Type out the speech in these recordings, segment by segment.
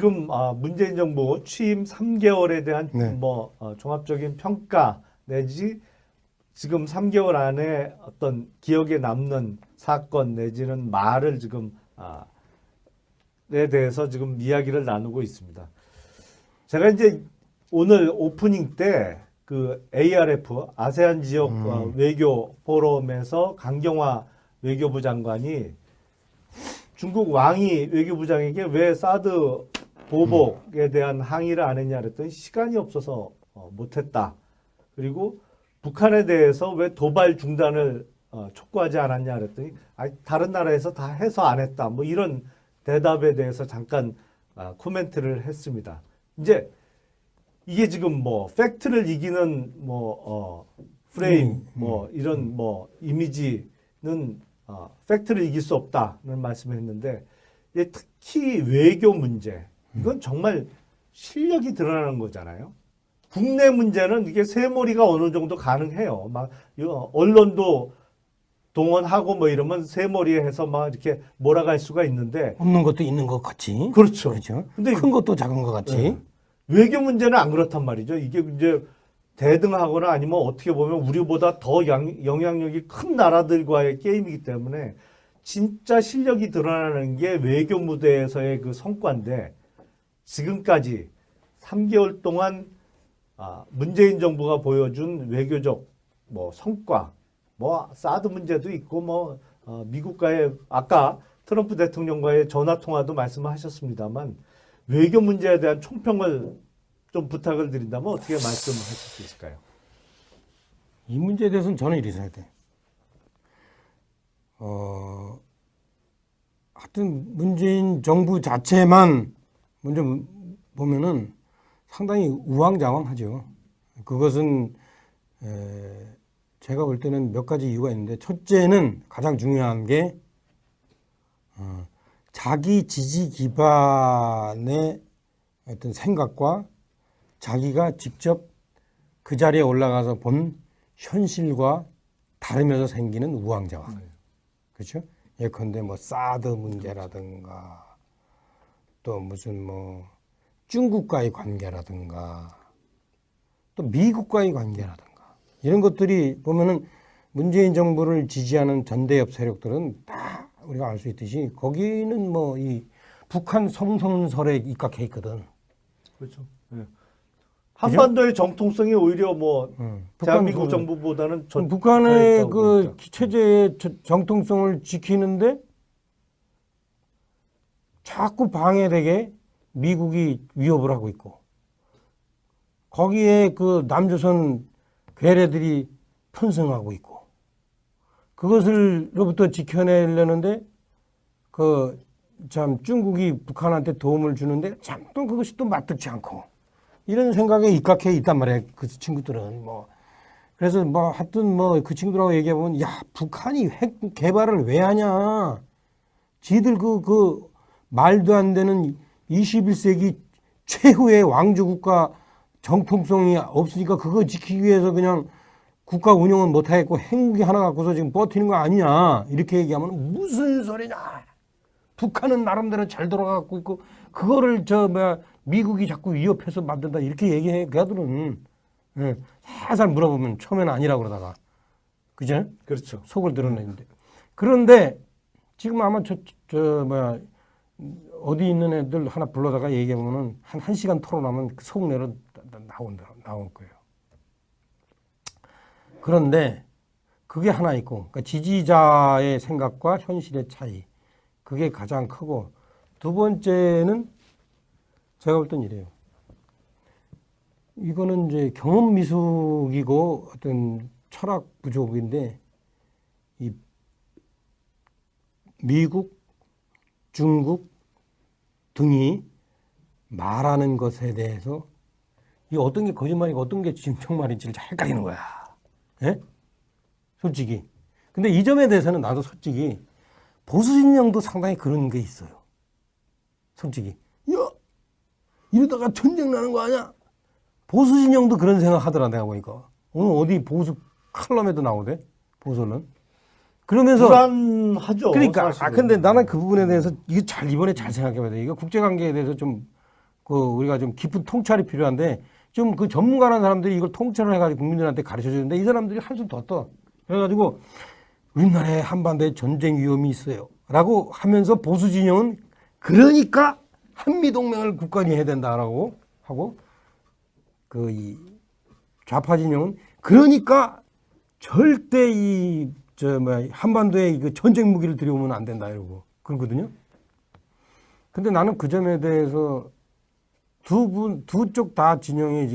지금 아, 문재인 정부 취임 3개월에 대한 네. 뭐 어, 종합적인 평가 내지 지금 3개월 안에 어떤 기억에 남는 사건 내지는 말을 지금 아, 에 대해서 지금 이야기를 나누고 있습니다. 제가 이제 오늘 오프닝 때 그 ARF 아세안 지역 음. 어, 외교 포럼에서 강경화 외교부 장관이 중국 왕이 외교부장에게 왜 사드 보복에 대한 항의를 안 했냐 그랬더니 시간이 없어서 어, 못했다. 그리고 북한에 대해서 왜 도발 중단을 어, 촉구하지 않았냐 그랬더니 아, 다른 나라에서 다 해서 안 했다. 뭐 이런 대답에 대해서 잠깐 아, 코멘트를 했습니다. 이제 이게 지금 뭐 팩트를 이기는 뭐 어, 프레임 음, 뭐 이런 뭐 이미지는 어, 팩트를 이길 수 없다는 말씀을 했는데 특히 외교 문제 이건 정말 실력이 드러나는 거잖아요. 국내 문제는 이게 세몰이가 어느 정도 가능해요. 막 언론도 동원하고 뭐 이러면 세몰이에 해서 막 이렇게 몰아갈 수가 있는데 없는 것도 있는 것 같이. 그렇죠. 그렇죠. 근데 큰 것도 작은 것 같이. 네. 외교 문제는 안 그렇단 말이죠. 이게 이제 대등하거나 아니면 어떻게 보면 우리보다 더 양- 영향력이 큰 나라들과의 게임이기 때문에 진짜 실력이 드러나는 게 외교 무대에서의 그 성과인데 지금까지 3개월 동안 아, 문재인 정부가 보여준 외교적 뭐 성과, 뭐 사드 문제도 있고 뭐 어, 미국과의 아까 트럼프 대통령과의 전화 통화도 말씀하셨습니다만 외교 문제에 대한 총평을 좀 부탁을 드린다면 어떻게 말씀하실 수 있을까요? 이 문제에 대해서는 저는 이렇게 생각해요. 어, 하여튼 문재인 정부 자체만 먼저 보면은 상당히 우왕좌왕하죠. 그것은 에, 제가 볼 때는 몇 가지 이유가 있는데 첫째는 가장 중요한 게 어, 자기 지지 기반의 어떤 생각과 자기가 직접 그 자리에 올라가서 본 현실과 다르면서 생기는 우왕좌왕. 그렇죠? 예컨대 뭐 사드 문제라든가 또 무슨 뭐 중국과의 관계라든가 또 미국과의 관계라든가 이런 것들이 보면은 문재인 정부를 지지하는 전대협 세력들은 다 우리가 알 수 있듯이 거기는 뭐 이 북한 성선설에 입각해 있거든. 그렇죠. 한반도의 정통성이 오히려 뭐 음. 대한민국 정부보다는 저, 북한의 그. 체제의 저- 정통성을 지키는데 자꾸 방해되게 미국이 위협을 하고 있고. 거기에 그 남조선 괴뢰들이 편승하고 있고. 그것을로부터 지켜내려는데 그 참 중국이 북한한테 도움을 주는데 참 또 그것이 또 맞듣지 않고. 이런 생각에 입각해 있단 말이에요. 그 친구들은. 뭐 그래서 뭐 하여튼 뭐 그 친구들하고 얘기해 보면 야 북한이 핵 개발을 왜 하냐. 지들 그그 말도 안 되는 21세기 최후의 왕조 국가 정통성이 없으니까 그거 지키기 위해서 그냥 국가 운영은 못하겠고 핵무기 하나 갖고서 지금 버티는 거 아니냐. 이렇게 얘기하면 무슨 소리냐. 북한은 나름대로 잘 돌아가고 있고 그거를 저 뭐야 미국이 자꾸 위협해서 만든다. 이렇게 얘기해. 그들은. 예, 살살 물어보면 처음에는 아니라고 그러다가. 그죠? 그렇죠. 속을 드러내는데. 그런데 지금 아마 저, 저 뭐야 어디 있는 애들 하나 불러다가 얘기해보면은 한, 한 시간 토론하면 그 속내로 나온다 나올 거예요. 그런데 그게 하나 있고 그러니까 지지자의 생각과 현실의 차이 그게 가장 크고 두 번째는 제가 볼 땐 이래요. 이거는 이제 경험 미숙이고 어떤 철학 부족인데 이 미국, 중국 등이 말하는 것에 대해서 이 어떤 게 거짓말이고 어떤 게 진정말인지를 잘 헷갈리는 거야. 예? 솔직히. 근데 이 점에 대해서는 나도 솔직히 보수 진영도 상당히 그런 게 있어요. 솔직히. 야! 이러다가 전쟁 나는 거 아니야? 보수 진영도 그런 생각 하더라, 내가 보니까. 오늘 어디 보수 칼럼에도 나오대? 보수는. 그러면서. 불안하죠. 그러니까. 사실은. 아, 근데 나는 그 부분에 대해서 이거 잘, 이번에 잘 생각해 봐야 돼. 이거 국제 관계에 대해서 좀 그 우리가 좀 깊은 통찰이 필요한데 좀 그 전문가라는 사람들이 이걸 통찰을 해가지고 국민들한테 가르쳐 주는데 이 사람들이 한숨 더 떠. 그래가지고 우리나라에 한반도에 전쟁 위험이 있어요. 라고 하면서 보수 진영은 그러니까 한미동맹을 굳건히 해야 된다라고 하고 그 이 좌파 진영은 그러니까 절대 이 저 뭐야 한반도에 그 전쟁 무기를 들여오면 안 된다 이러고 그러거든요. 근데 나는 그 점에 대해서 두 분 두 쪽 다 진영의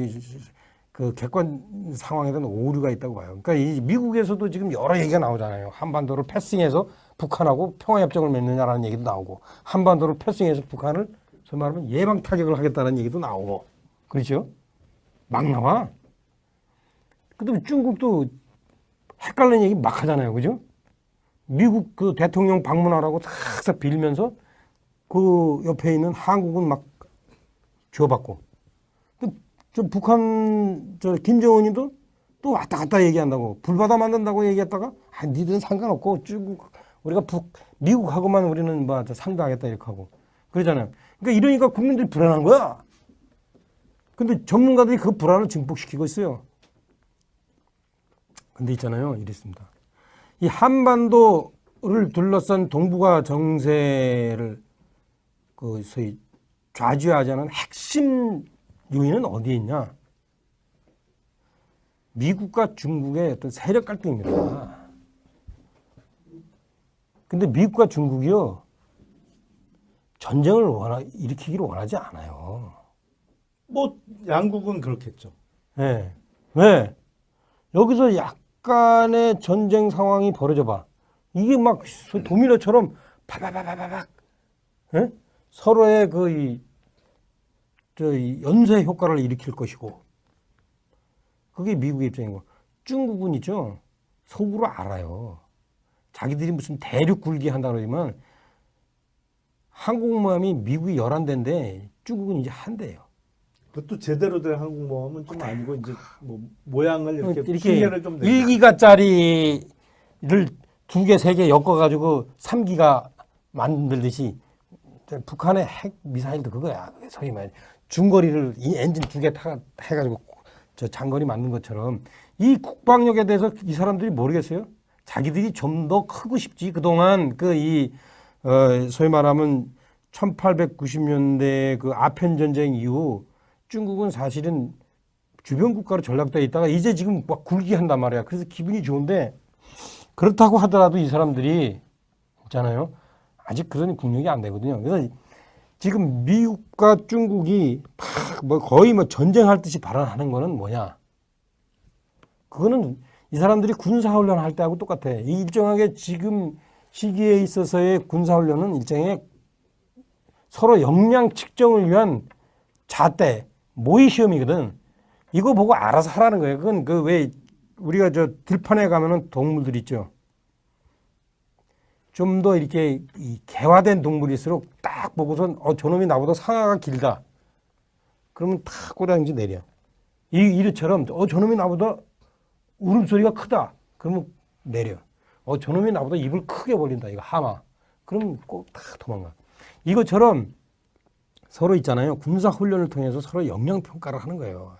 그 객관 상황에 대한 오류가 있다고 봐요. 그러니까 이 미국에서도 지금 여러 얘기가 나오잖아요. 한반도를 패싱해서 북한하고 평화협정을 맺느냐라는 얘기도 나오고 한반도를 패싱해서 북한을 소위 말하면 예방 타격을 하겠다는 얘기도 나오고 그렇죠? 막 나와. 그다음에 중국도 헷갈리는 얘기 막 하잖아요. 그죠? 미국 그 대통령 방문하라고 싹싹 빌면서 그 옆에 있는 한국은 막 주워받고. 또저 북한 저 김정은이도 또 왔다 갔다 얘기한다고 불바다 만든다고 얘기했다가 아 니들은 상관없고 중국 우리가 북 미국하고만 우리는 뭐저 상대하겠다 이렇게 하고 그러잖아요. 그러니까 이러니까 국민들이 불안한 거야. 근데 전문가들이 그 불안을 증폭시키고 있어요. 근데 있잖아요. 이랬습니다. 이 한반도를 둘러싼 동북아 정세를 그 소위 좌지우지하는 핵심 요인은 어디에 있냐? 미국과 중국의 어떤 세력 갈등입니다. 근데 미국과 중국이요 전쟁을 원하, 일으키기를 원하지 않아요. 뭐 양국은 그렇겠죠. 예. 왜? 여기서 약 간의 전쟁 상황이 벌어져 봐. 이게 막 소- 도미노처럼 파바바바바박 예? 서로의 그 이, 저, 이 연쇄 효과를 일으킬 것이고 그게 미국의 입장이고 중국은 있죠. 속으로 알아요. 자기들이 무슨 대륙 굴기 한다 그러지만 한국모함이 미국이 11대인데 중국은 이제 한 대예요. 그것도 제대로 된 한국모함은 좀 아니고 이제 뭐 모양을 이렇게, 이렇게 좀 내고. 1기가짜리를 두 개, 세 개 엮어 가지고 3기가 만들듯이 북한의 핵 미사일도 그거야. 소위 말 중거리를 이 엔진 두 개 타 해 가지고 저 장거리 만든 것처럼 이 국방력에 대해서 이 사람들이 모르겠어요. 자기들이 좀 더 크고 싶지. 그동안 그 이 어, 소위 말하면 1890년대 그 아편 전쟁 이후 중국은 사실은 주변 국가로 전락돼 있다가 이제 지금 막 굴기한단 말이야. 그래서 기분이 좋은데 그렇다고 하더라도 이 사람들이 있잖아요. 아직 그런 국력이 안 되거든요. 그래서 지금 미국과 중국이 막뭐 거의 뭐 전쟁할 듯이 발언하는 거는 뭐냐? 그거는 이 사람들이 군사훈련 할 때하고 똑같아. 이 일정하게 지금 시기에 있어서의 군사훈련은 일정의 서로 역량 측정을 위한 잣대, 모의 시험이거든. 이거 보고 알아서 하라는 거예요. 그건 그 왜 우리가 저 들판에 가면은 동물들 있죠. 좀 더 이렇게 이 개화된 동물일수록 딱 보고선 어 저놈이 나보다 상하가 길다. 그러면 탁 꼬량지 내려. 이 이르처럼 어 저놈이 나보다 울음소리가 크다. 그러면 내려. 어 저놈이 나보다 입을 크게 벌린다. 이거 하마. 그러면 꼭탁 도망가. 이것처럼 서로 있잖아요. 군사 훈련을 통해서 서로 역량 평가를 하는 거예요.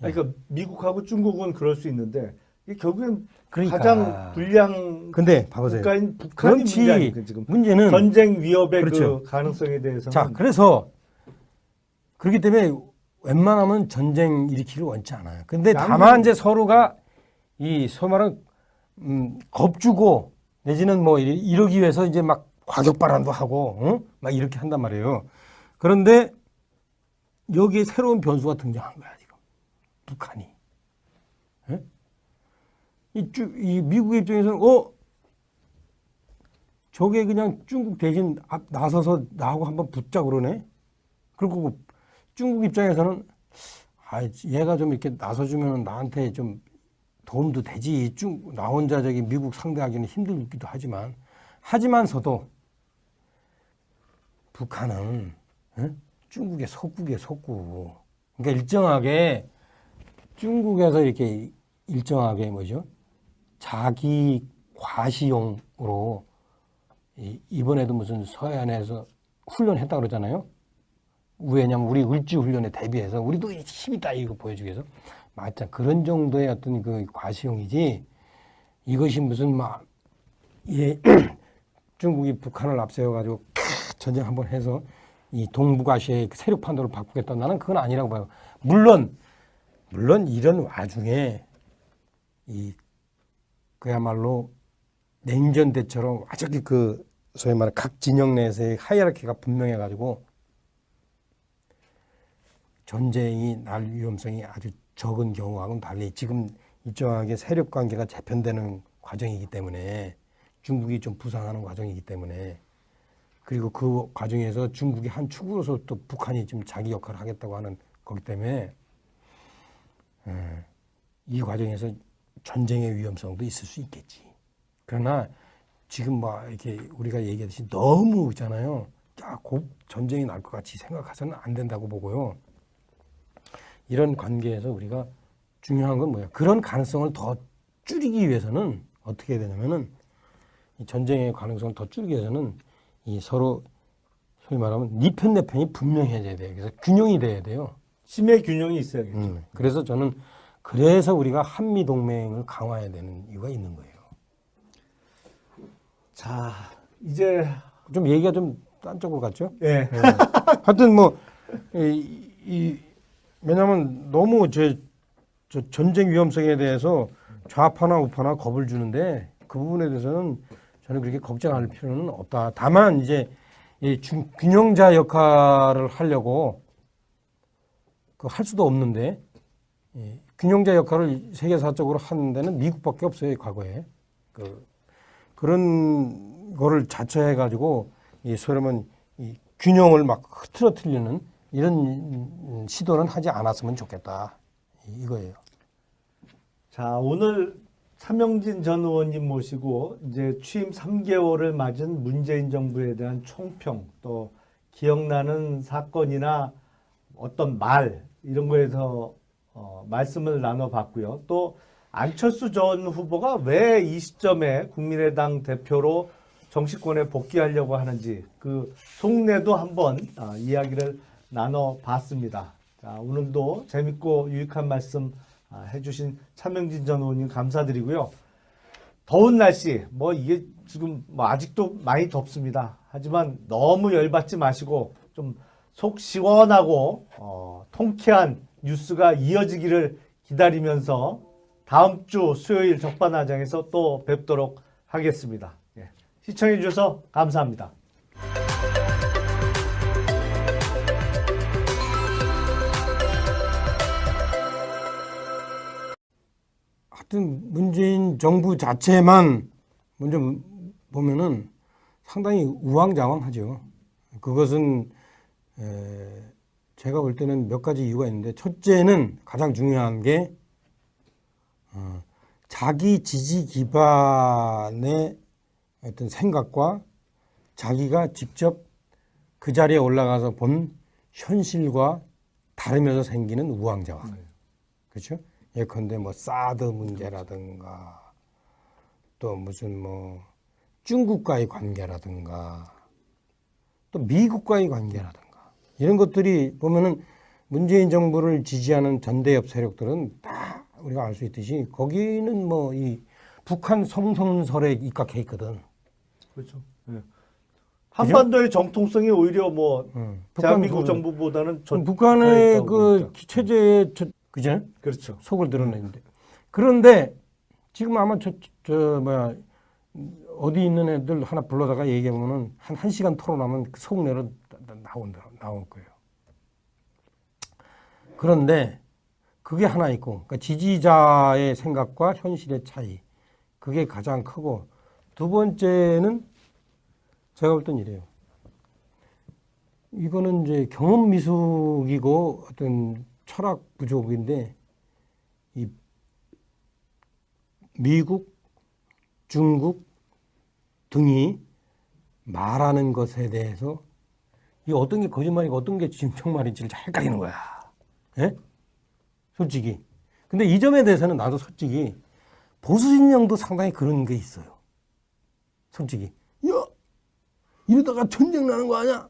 아니, 그러니까 미국하고 중국은 그럴 수 있는데 이게 결국엔 그러니까. 가장 불량 근데 봐보세요. 국가인 북한이 그렇지. 지금 문제는 전쟁 위협의 그렇죠. 그 가능성에 대해서는 자 그래서 그렇기 때문에 웬만하면 전쟁 일으키를 원치 않아요. 근데 다만 이제 서로가 이 말하는 음, 겁주고 내지는 뭐 이러- 이러기 위해서 이제 막 과격 발언도 하고 응? 막 이렇게 한단 말이에요. 그런데 여기에 새로운 변수가 등장한 거야 지금 북한이. 예? 이, 쭈, 이 미국의 입장에서는 어 저게 그냥 중국 대신 앞 나서서 나하고 한번 붙자 그러네. 그리고 중국 입장에서는 아 얘가 좀 이렇게 나서주면 나한테 좀 도움도 되지. 중, 나 혼자 저기 미국 상대하기는 힘들기도 하지만 하지만서도 북한은 예? 중국의 속국의 속국. 그러니까 일정하게 중국에서 이렇게 일정하게 뭐죠? 자기 과시용으로 이- 이번에도 무슨 서해안에서 훈련했다 그러잖아요. 왜냐면 우리 울지 훈련에 대비해서 우리도 힘이 있다 이거 보여주기 위해서 맞자 그런 정도의 어떤 그 과시용이지 이것이 무슨 막 예, 중국이 북한을 앞세워 가지고 전쟁 한번 해서 이 동북아시아의 그 세력 판도를 바꾸겠다 나는 그건 아니라고 봐요. 물론 물론 이런 와중에 이 그야말로 냉전 때처럼 완전히 그 소위 말하는 각 진영 내에서의 하이라키가 분명해 가지고 전쟁이 날 위험성이 아주 적은 경우하고는 달리 지금 일정하게 세력 관계가 재편되는 과정이기 때문에 중국이 좀 부상하는 과정이기 때문에 그리고 그 과정에서 중국이 한 축으로서 또 북한이 지금 자기 역할을 하겠다고 하는 거기 때문에 예, 이 과정에서 전쟁의 위험성도 있을 수 있겠지. 그러나 지금 막 이렇게 우리가 얘기하듯이 너무 있잖아요. 야, 곧 전쟁이 날 것 같이 생각해서는 안 된다고 보고요. 이런 관계에서 우리가 중요한 건 뭐야? 그런 가능성을 더 줄이기 위해서는 어떻게 해야 되냐면은 이 전쟁의 가능성을 더 줄이기 위해서는 이 서로 소위 말하면 네편내 편이 분명해져야 돼요. 그래서 균형이 돼야 돼요. 힘의 균형이 있어야겠죠. 음, 그래서 저는 그래서 우리가 한미 동맹을 강화해야 되는 이유가 있는 거예요. 자, 이제 좀 얘기가 좀 딴 쪽으로 갔죠? 예. 예. 하여튼 뭐, 이, 이 왜냐면 너무 제, 저 전쟁 위험성에 대해서 좌파나 우파나 겁을 주는데 그 부분에 대해서는 저는 그렇게 걱정할 필요는 없다. 다만 이제 이 중- 균형자 역할을 하려고 그 할 수도 없는데 이 균형자 역할을 세계사적으로 하는 데는 미국밖에 없어요 과거에 그 그런 거를 자처해 가지고 이 소련은 이 균형을 막 흐트러뜨리는 이런 음, 시도는 하지 않았으면 좋겠다 이- 이거예요. 자, 오늘 차명진 전 의원님 모시고 이제 취임 3개월을 맞은 문재인 정부에 대한 총평 또 기억나는 사건이나 어떤 말 이런 거에서 어, 말씀을 나눠봤고요. 또 안철수 전 후보가 왜 이 시점에 국민의당 대표로 정치권에 복귀하려고 하는지 그 속내도 한번 아, 이야기를 나눠봤습니다. 자, 오늘도 재밌고 유익한 말씀 아, 해주신 차명진 전 의원님 감사드리고요. 더운 날씨, 뭐 이게 지금 뭐 아직도 많이 덥습니다. 하지만 너무 열받지 마시고 좀 속 시원하고 어, 통쾌한 뉴스가 이어지기를 기다리면서 다음 주 수요일 적반하장에서 또 뵙도록 하겠습니다. 예. 시청해 주셔서 감사합니다. 하여튼 문재인 정부 자체만 먼저 보면은 상당히 우왕좌왕하죠. 그것은 에, 제가 볼 때는 몇 가지 이유가 있는데 첫째는 가장 중요한 게 어, 자기 지지 기반의 어떤 생각과 자기가 직접 그 자리에 올라가서 본 현실과 다르면서 생기는 우왕좌왕. 그렇죠? 예컨대 뭐 사드 문제라든가 또 무슨 뭐 중국과의 관계라든가 또 미국과의 관계라든가 이런 것들이 보면은 문재인 정부를 지지하는 전대협 세력들은 다 우리가 알 수 있듯이 거기는 뭐 이 북한 성선설에 입각해 있거든. 그렇죠. 예. 한반도의 정통성이 오히려 뭐 응. 대한민국 정부보다는 저, 북한의 더그 저, 그죠? 그렇죠. 속을 드러내는데 그런데 지금 아마 저, 저 뭐야 어디 있는 애들 하나 불러다가 얘기해보면은 한 1시간 토론하면 그 속내로 나온다 나올 거예요. 그런데 그게 하나 있고 그러니까 지지자의 생각과 현실의 차이 그게 가장 크고 두 번째는 제가 볼 땐 이래요. 이거는 이제 경험 미숙이고 어떤 철학 부족인데 이 미국, 중국 등이 말하는 것에 대해서 이 어떤 게 거짓말이고 어떤 게 진정말인지를 잘 헷갈리는 거야. 예? 솔직히. 근데 이 점에 대해서는 나도 솔직히 보수 진영도 상당히 그런 게 있어요. 솔직히. 야, 이러다가 전쟁 나는 거 아니야?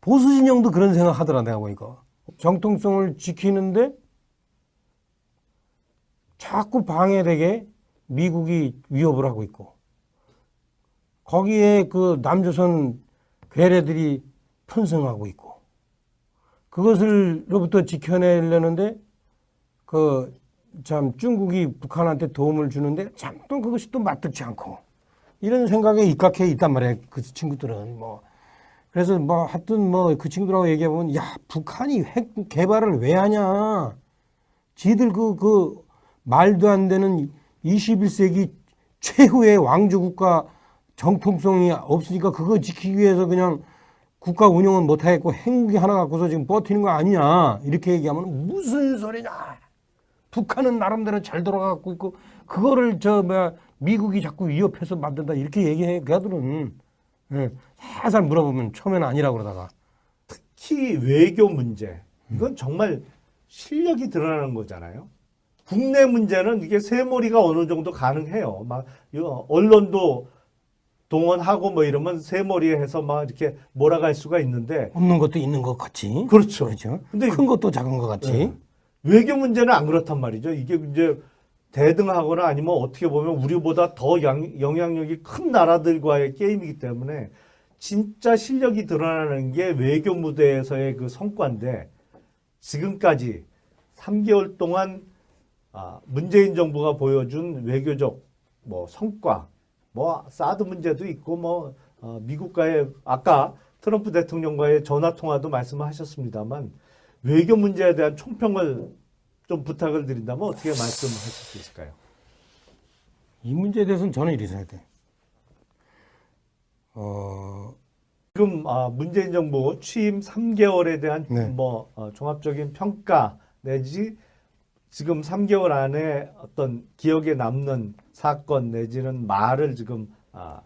보수 진영도 그런 생각 하더라 내가 보니까 정통성을 지키는데 자꾸 방해되게 미국이 위협을 하고 있고 거기에 그 남조선 괴뢰들이 편성하고 있고 그것을로부터 지켜내려는데 그 참 중국이 북한한테 도움을 주는데 참 또 그것이 또 맞들지 않고 이런 생각에 입각해 있단 말이에요. 그 친구들은 뭐 그래서 뭐 하여튼 뭐 그 친구들하고 얘기해 보면 야 북한이 핵 개발을 왜 하냐? 지들 그 그 말도 안 되는 21세기 최후의 왕조 국가 정통성이 없으니까 그거 지키기 위해서 그냥 국가 운영은 못 하겠고 핵무기 하나 갖고서 지금 버티는 거 아니냐 이렇게 얘기하면 무슨 소리냐? 북한은 나름대로 잘 돌아가고 있고 그거를 저 뭐야 미국이 자꾸 위협해서 만든다 이렇게 얘기해 그들은 예, 살살 물어보면 처음에는 아니라고 그러다가 특히 외교 문제 이건 정말 실력이 드러나는 거잖아요. 국내 문제는 이게 세머리가 어느 정도 가능해요. 막 언론도 동원하고 뭐 이러면 세머리에 해서 막 이렇게 몰아갈 수가 있는데 없는 것도 있는 것 같이 그렇죠. 그렇죠. 근데 큰 것도 작은 것 같이 네. 외교 문제는 안 그렇단 말이죠. 이게 이제 대등하거나 아니면 어떻게 보면 우리보다 더 양- 영향력이 큰 나라들과의 게임이기 때문에 진짜 실력이 드러나는 게 외교 무대에서의 그 성과인데 지금까지 3개월 동안 아, 문재인 정부가 보여준 외교적 뭐 성과, 뭐 사드 문제도 있고 뭐 어, 미국과의 아까 트럼프 대통령과의 전화 통화도 말씀하셨습니다만 외교 문제에 대한 총평을 좀 부탁을 드린다면 어떻게 말씀하실 수 있을까요? 이 문제에 대해서는 저는 이렇게 생각해. 어, 지금 아, 문재인 정부 취임 3개월에 대한 네. 뭐 어, 종합적인 평가 내지 지금 3개월 안에 어떤 기억에 남는 사건 내지는 말을 지금 아,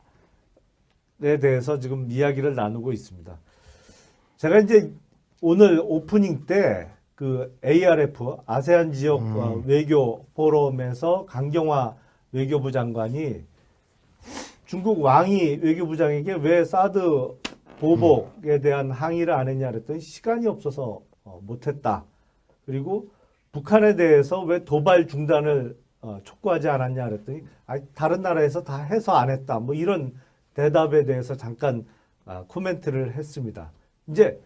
에 대해서 지금 이야기를 나누고 있습니다. 제가 이제 오늘 오프닝 때 그 ARF 아세안 지역 어, 외교 포럼에서 강경화 외교부 장관이 중국 왕이 외교부장에게 왜 사드 보복에 대한 항의를 안 했냐 그랬더니 시간이 없어서 어, 못했다. 그리고 북한에 대해서 왜 도발 중단을 어, 촉구하지 않았냐 그랬더니 아, 다른 나라에서 다 해서 안 했다. 뭐 이런 대답에 대해서 잠깐 아, 코멘트를 했습니다. 이제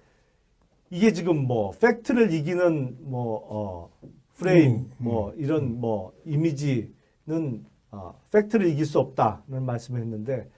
이게 지금 뭐 팩트를 이기는 뭐 어, 프레임 음, 뭐 이런 뭐 이미지는 어, 팩트를 이길 수 없다는 말씀을 했는데